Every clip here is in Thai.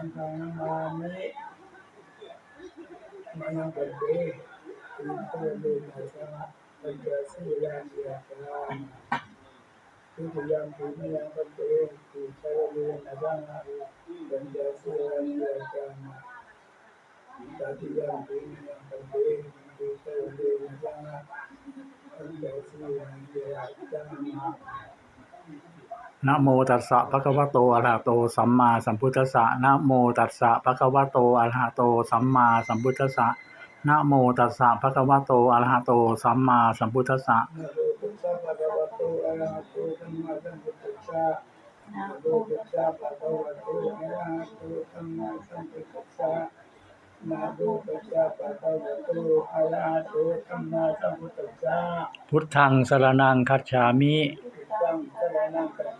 ang tangang mami, manang kalbe, yung kalbe na sa pagkasi ilang iyakan. Ito yung pili ng kalbe, yung kalbe na sa pagkasi ilang iyakan. Dati yung pili ng kalbe, yung kalbe na sa ilang. นาโนภะโมตัสสะสังฆะปัญจสีลานิยาตาตติยามปิมยังปันเตติสาระสังฆะปัญจสีลานิยาตานะโมตัสสะภะคะวะโตอะระหะโตสัมมาสัมพุทธัสสะนะโมตัสสะภะคะวะโตอะระหะโตสัมมาสัมพุทธัสสะนะโมตัสสะภะคะวะโตอะระหะโตสัมมาสัมพุทธัสสะนะโมตัสสะภะคะวะโตอะระหะโตสัมมาสัมพุทธัสสะนะโมตัสสะภะคะวะโตอะระหะโตสัมมาสัมพุทธัสสะนะโมตัสสะภะคะวโตอรหะโตสัมมาสัมพุทธัสสะพุทธังสรณังคัจฉามิพุทธังสรณังกัจฉามิ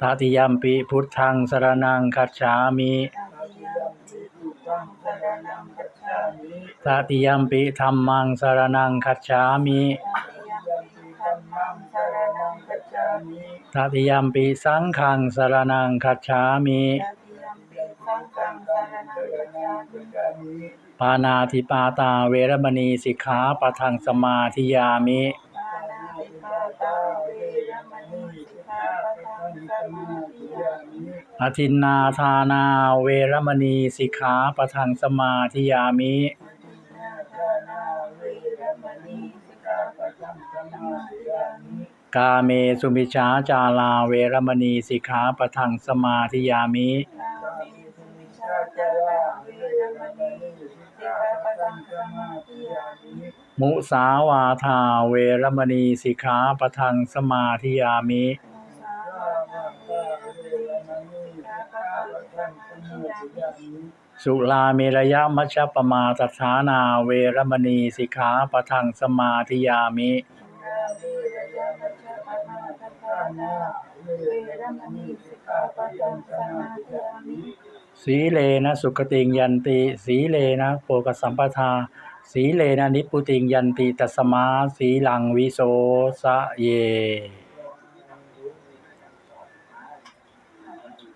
ตัติยัมปิพุทธังสรนังคัจฉามิตัติยัมปิธรรมังสรนังคัจฉามิตัติยัมปิสังขังสรนังคัจฉามิปานาธิปาตาเวรมณีสิกขาปะทังสมาธิยามิ อทินนาทานาเวรมณีสิกขาปทังสมาธิยามินาทานาเวรมณีสิกาปะทังสมาธิยามิกาเมสุมิชาจาลาเวรมณีสิกขาปะทังสมาธิยามิมิสุมิชาจาราเวรมณีสิกขาปะทังสมาธิยามิ มุสาวาทาเวรมณีสิกขาปะทังสมาธิยามิ สมาธิยามิสุลาเมรยมัชฌปมาตฐานาเวรมณีสิกขาปะทังสมาธิยามิยาเวรยามัจจปมาทัฏฐานาเวรมณีสิกขาปะทังสมาธิยามิสีเลนะสุขติงยันติสีเลนะโภกสัมปทา สีเลนะนิพพุติงยันติตัสสมาสีลังวิโสสะเย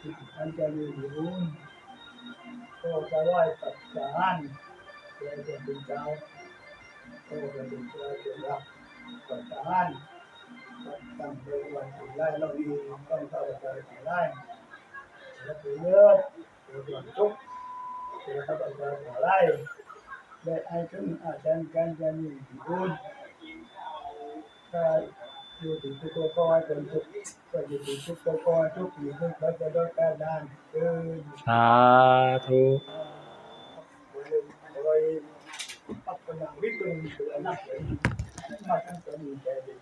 จจานิสัพพะเทวารานิสุขังปัจจาโอเดยามาจาโอเดกันโอสุขังโออิมานิปัจจานิสัพพะเทวารานิปฏิจจานาโตอามาคังทิดาตังนิสายาทุกขาวาสาตระตังปิจาตุโตเรนสัพพะจาอันจะมีบุญ ก็จะไหว้ปัจจานเพื่อจะเป็นเจ้าก็จะเป็นเจ้าจะรับปัจจานตั้งโดยวันที่ไล่เราดีต้องเข้าใจที่ไล่แล้วไปเยอะเดี๋ยวก่อนทุกเดี๋ยวเข้าใจที่ไล่ได้ไอ้ถึงอาจารย์การจะมีบุญถ้า อยู่ถึงทุกข์ก็ให้เป็นทุกข์ก็อยู่ถึงทุกข์ก็ทุกข์อยู่ที่เขาจะได้การด้านเออสาธุ rồi bắt đầu viết lên từ anh nắp lên mà anh sẽ nhìn thấy